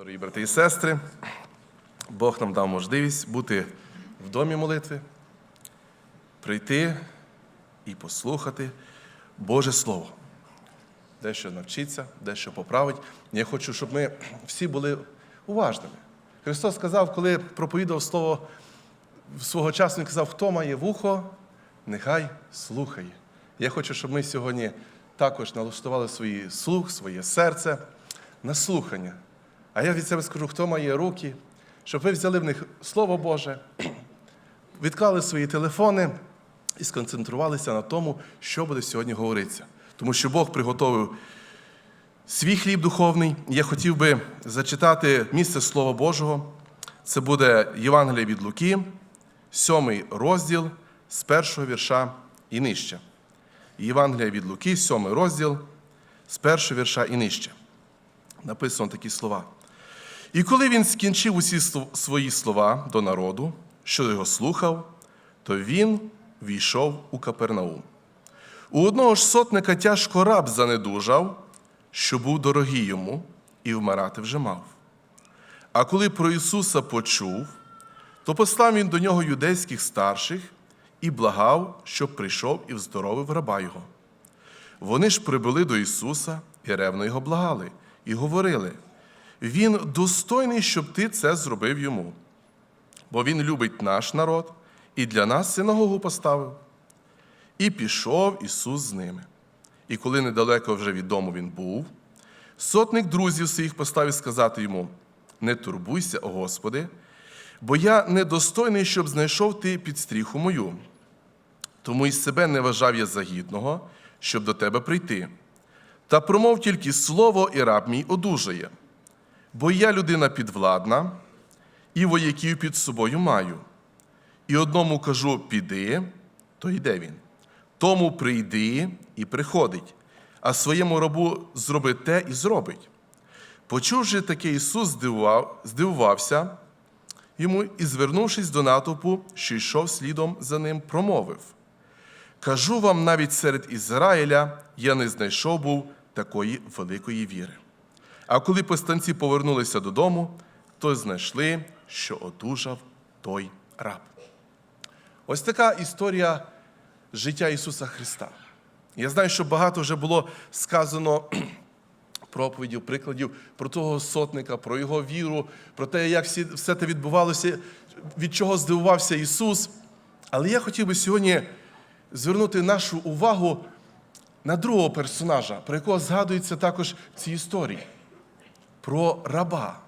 Дорогі брати і сестри, Бог нам дав можливість бути в домі молитви, прийти і послухати Боже Слово. Дещо навчитися, дещо поправить. Я хочу, щоб ми всі були уважними. Христос сказав, коли проповідав Слово свого часу, Він казав, хто має вухо, нехай слухає. Я хочу, щоб ми сьогодні також налаштували свій слух, своє серце на слухання. А я від себе скажу, хто має руки, щоб ви взяли в них Слово Боже, відклали свої телефони і сконцентрувалися на тому, що буде сьогодні говоритися. Тому що Бог приготовив свій хліб духовний. Я хотів би зачитати місце Слова Божого. Це буде Євангеліє від Луки, сьомий розділ з першого вірша і нижче. Євангелія від Луки, сьомий розділ з першого вірша і нижче. Написано такі слова. І коли він скінчив усі свої слова до народу, що його слухав, то він війшов у Капернаум. У одного ж сотника тяжко раб занедужав, що був дорогий йому, і вмирати вже мав. А коли про Ісуса почув, то послав він до нього юдейських старших і благав, щоб прийшов і вздоровив раба його. Вони ж прибули до Ісуса і ревно його благали, і говорили: Він достойний, щоб ти це зробив йому, бо Він любить наш народ і для нас синагогу поставив. І пішов Ісус з ними. І коли недалеко вже від дому він був, сотник друзів своїх поставив сказати йому: Не турбуйся, о Господи, бо я недостойний, щоб знайшов ти під стріху мою. Тому й себе не вважав я за гідного, щоб до тебе прийти. Та промов тільки слово, і раб мій одужає. Бо я людина підвладна, і вояків під собою маю. І одному кажу, піди, то йде він. Тому прийди і приходить, а своєму рабу зроби те і зробить. Почувши таке, Ісус здивував, здивувався йому і, звернувшись до натовпу, що йшов слідом за ним, промовив: Кажу вам, навіть серед Ізраїля я не знайшов був такої великої віри. А коли постанці повернулися додому, то знайшли, що одужав той раб. Ось така історія життя Ісуса Христа. Я знаю, що багато вже було сказано проповідів, прикладів про того сотника, про його віру, про те, як все це відбувалося, від чого здивувався Ісус. Але я хотів би сьогодні звернути нашу увагу на другого персонажа, про якого згадується також в цій історії, про раба.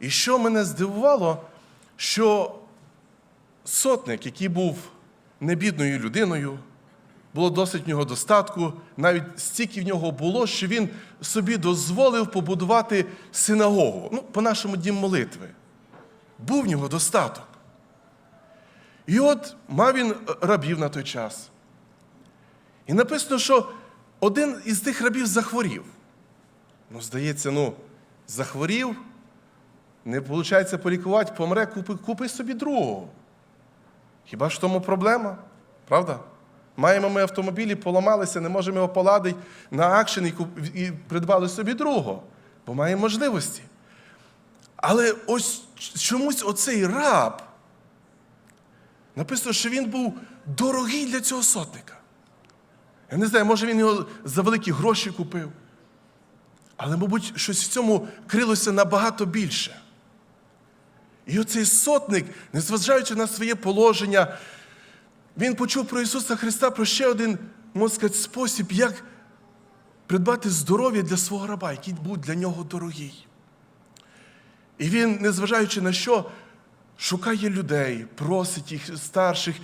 І що мене здивувало, що сотник, який був небідною людиною, було досить в нього достатку, навіть стільки в нього було, що він собі дозволив побудувати синагогу. Ну, по-нашому дім молитви. Був в нього достаток. І от мав він рабів на той час. І написано, що один із тих рабів захворів. Ну, здається, ну, захворів, не виходить полікувати, помре, купи, купи собі другого. Хіба ж в тому проблема? Правда? Маємо ми автомобілі, поламалися, не можемо його поладити на акшен і, куп- і придбали собі другого, бо маємо можливості. Але ось чомусь оцей раб, написано, що він був дорогий для цього сотника. Я не знаю, може він його за великі гроші купив. Але, мабуть, щось в цьому крилося набагато більше. І оцей сотник, незважаючи на своє положення, він почув про Ісуса Христа про ще один, можна сказати, спосіб, як придбати здоров'я для свого раба, який був для нього дорогий. І він, незважаючи на що, шукає людей, просить їх старших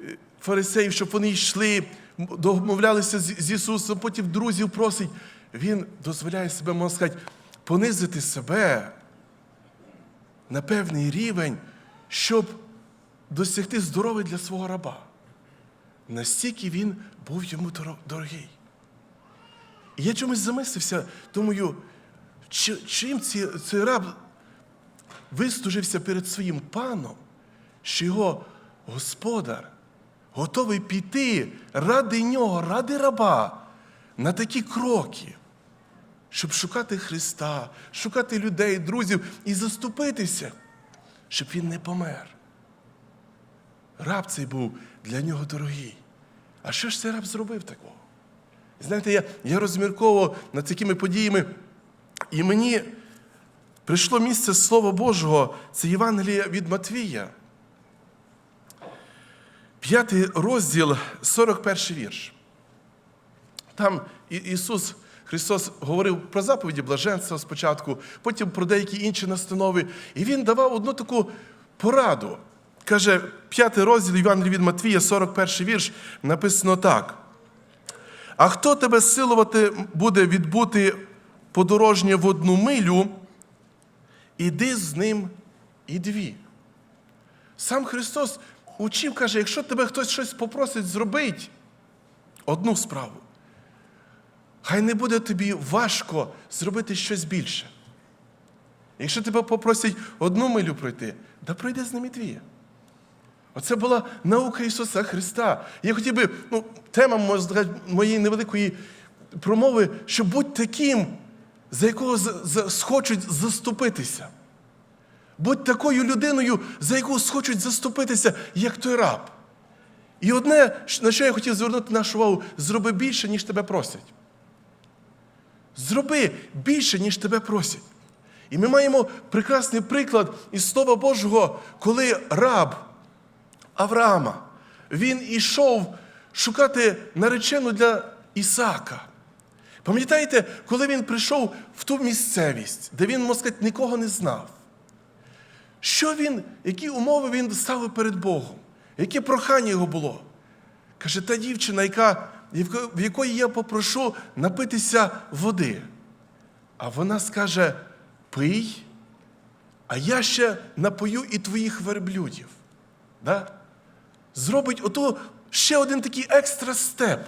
е, фарисеїв, щоб вони йшли, домовлялися з з Ісусом, потім друзів просить. Він дозволяє себе, можна сказати, понизити себе на певний рівень, щоб досягти здоров'я для свого раба. Настільки він був йому дорогий. І я чомусь замислився, думаю, чим цей раб вистужився перед своїм паном, що його господар готовий піти ради нього, ради раба на такі кроки. Щоб шукати Христа, шукати людей, друзів і заступитися, щоб він не помер. Раб цей був для нього дорогий. А що ж цей раб зробив такого? Знаєте, я, я розмірковував над такими подіями, і мені прийшло місце Слова Божого, це Євангелія від Матвія. П'ятий розділ, 41 вірш. Там Ісус Христос говорив про заповіді блаженства спочатку, потім про деякі інші настанови. І Він давав одну таку пораду. Каже, п'ятий розділ Євангелія від Матвія, 41 вірш, написано так. А хто тебе силувати буде відбути подорожнє в одну милю, іди з ним і дві. Сам Христос учив, каже, якщо тебе хтось щось попросить зробити, одну справу, хай не буде тобі важко зробити щось більше. Якщо тебе попросять одну милю пройти, да пройди з ними дві. Оце була наука Ісуса Христа. Я хотів би, ну, тема моєї невеликої промови, що будь таким, за якого схочуть заступитися. Будь такою людиною, за яку схочуть заступитися, як той раб. І одне, на що я хотів звернути нашу увагу, зроби більше, ніж тебе просять. Зроби більше, ніж тебе просять. І ми маємо прекрасний приклад із Слова Божого, коли раб Авраама, він ішов шукати наречену для Ісаака. Пам'ятаєте, коли він прийшов в ту місцевість, де він, можна сказати, нікого не знав? Що він, які умови він ставив перед Богом? Яке прохання його було? Каже, та дівчина, яка, в якої я попрошу напитися води. А вона скаже: пий, а я ще напою і твоїх верблюдів. Да? Зробить ото ще один такий екстра степ.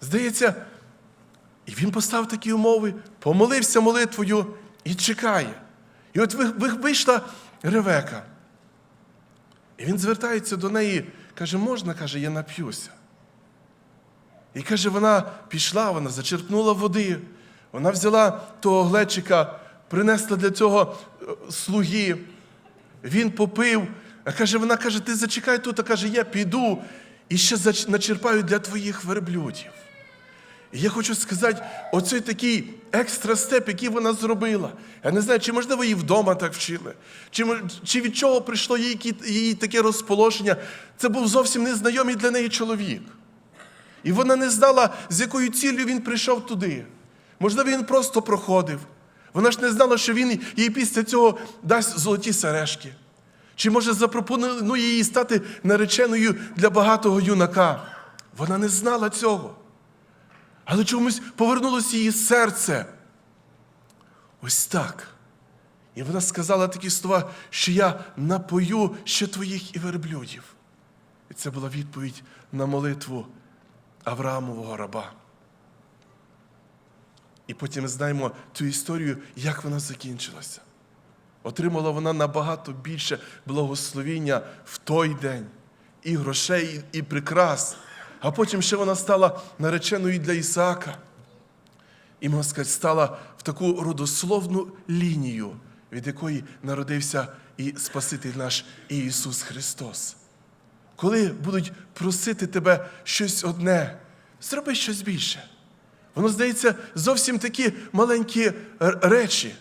Здається, і він поставив такі умови, помолився молитвою і чекає. І от ви- ви- вийшла Ревека. І він звертається до неї, каже, можна, каже, я нап'юся. І каже, вона пішла, вона зачерпнула води, вона взяла того глечика, принесла для цього е, слуги. Він попив, а каже, вона каже, ти зачекай тут, а каже, я піду і ще начерпаю для твоїх верблюдів. І я хочу сказати, оцей такий екстра степ, який вона зробила. Я не знаю, чи можливо її вдома так вчили, чи, чи від чого прийшло їй, їй таке розположення. Це був зовсім незнайомий для неї чоловік. І вона не знала, з якою ціллю він прийшов туди. Можливо, він просто проходив. Вона ж не знала, що він їй після цього дасть золоті сережки. Чи може запропонує їй стати нареченою для багатого юнака. Вона не знала цього. Але чомусь повернулося її серце. Ось так. І вона сказала такі слова, що я напою ще твоїх і верблюдів. І це була відповідь на молитву Авраамового раба. І потім знаємо ту історію, як вона закінчилася. Отримала вона набагато більше благословіння в той день, і грошей, і прикрас. А потім ще вона стала нареченою для Ісаака. І, можна сказати, стала в таку родословну лінію, від якої народився і Спаситель наш Ісус Христос. Коли будуть просити тебе щось одне, зроби щось більше. Воно здається зовсім такі маленькі речі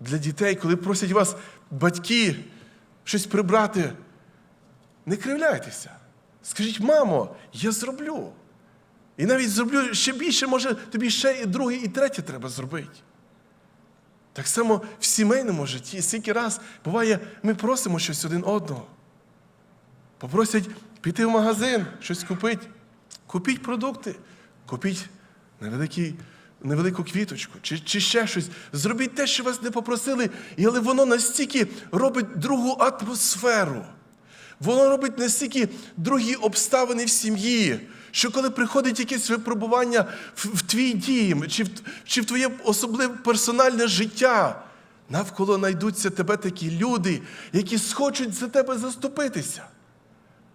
для дітей, коли просять вас батьки щось прибрати. Не кривляйтеся. Скажіть, мамо, я зроблю. І навіть зроблю ще більше, може, тобі ще і друге, і третє треба зробити. Так само в сімейному житті, скільки раз буває, ми просимо щось один одного. Попросять піти в магазин, щось купити. Купіть продукти, купіть невеликий, невелику квіточку чи, чи ще щось. Зробіть те, що вас не попросили, і але воно настільки робить другу атмосферу. Воно робить настільки другі обставини в сім'ї, що коли приходить якесь випробування в, в твій дім, чи в, чи в твоє особливе персональне життя, навколо знайдуться тебе такі люди, які схочуть за тебе заступитися.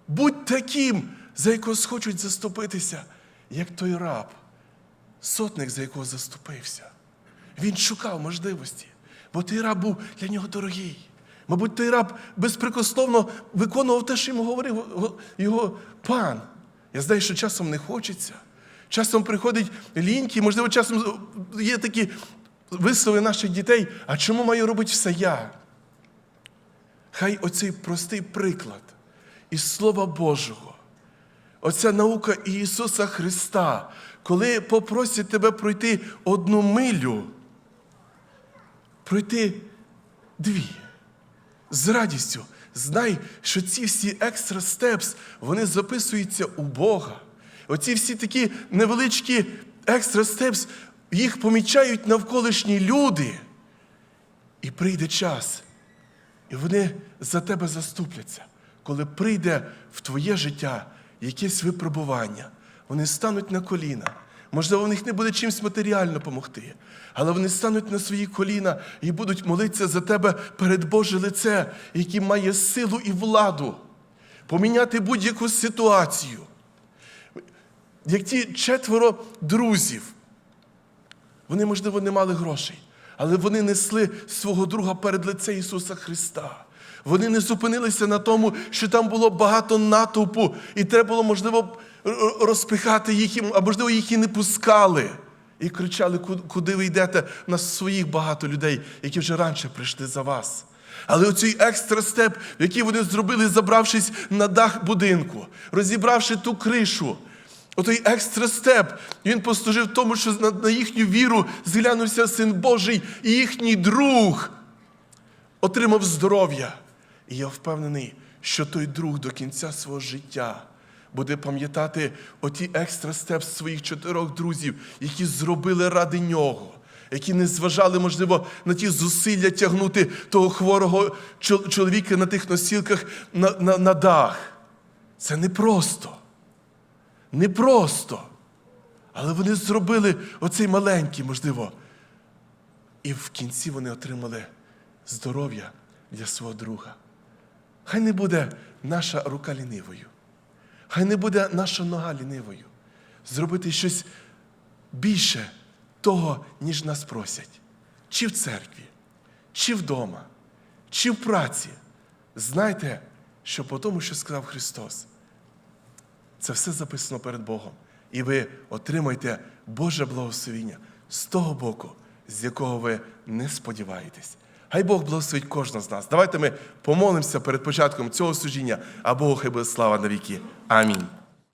Будь таким, за якого схочуть заступитися, як той раб. сотник, за якого заступився. Він шукав можливості, бо той раб був для нього дорогий. Мабуть, той раб безпрекословно виконував те, що йому говорив його пан. Я знаю, що часом не хочеться. Часом приходить ліньки, можливо, часом є такі вислови наших дітей, а чому маю робити все я? Хай оцей простий приклад із Слова Божого, оця наука Ісуса Христа, коли попросять тебе пройти одну милю, пройти дві. З радістю знай, що ці всі екстра степс, вони записуються у Бога. Оці всі такі невеличкі екстра степс, їх помічають навколишні люди. І прийде час, і вони за тебе заступляться. Коли прийде в твоє життя якесь випробування, вони стануть на коліна. Можливо, в них не буде чимось матеріально допомогти, але вони стануть на свої коліна і будуть молитися за тебе перед Боже лице, який має силу і владу поміняти будь-яку ситуацію. Як ті четверо друзів, вони, можливо, не мали грошей, але вони несли свого друга перед лице Ісуса Христа. Вони не зупинилися на тому, що там було багато натовпу, і треба було, можливо, розпихати їх, а можливо, їх і не пускали. І кричали, куди ви йдете? У нас своїх багато людей, які вже раніше прийшли за вас. Але оцей екстра степ, який вони зробили, забравшись на дах будинку, розібравши ту кришу, Отой екстра степ, він послужив тому, що на, на їхню віру зглянувся Син Божий, і їхній друг отримав здоров'я. І я впевнений, що той друг до кінця свого життя буде пам'ятати оті екстра степ своїх чотирьох друзів, які зробили ради нього, які не зважали, можливо, на ті зусилля тягнути того хворого чоловіка на тих носілках на, на, на дах. Це непросто. Непросто. Але вони зробили оцей маленький, можливо. І в кінці вони отримали здоров'я для свого друга. Хай не буде наша рука лінивою. Хай не буде наша нога лінивою. Зробити щось більше того, ніж нас просять. Чи в церкві, чи вдома, чи в праці. Знайте, що по тому, що сказав Христос, це все записано перед Богом. І ви отримаєте Боже благословіння з того боку, з якого ви не сподіваєтесь. Хай Бог благословить кожного з нас. Давайте ми помолимося перед початком цього служіння, а Богу хай буде слава навіки. Амінь.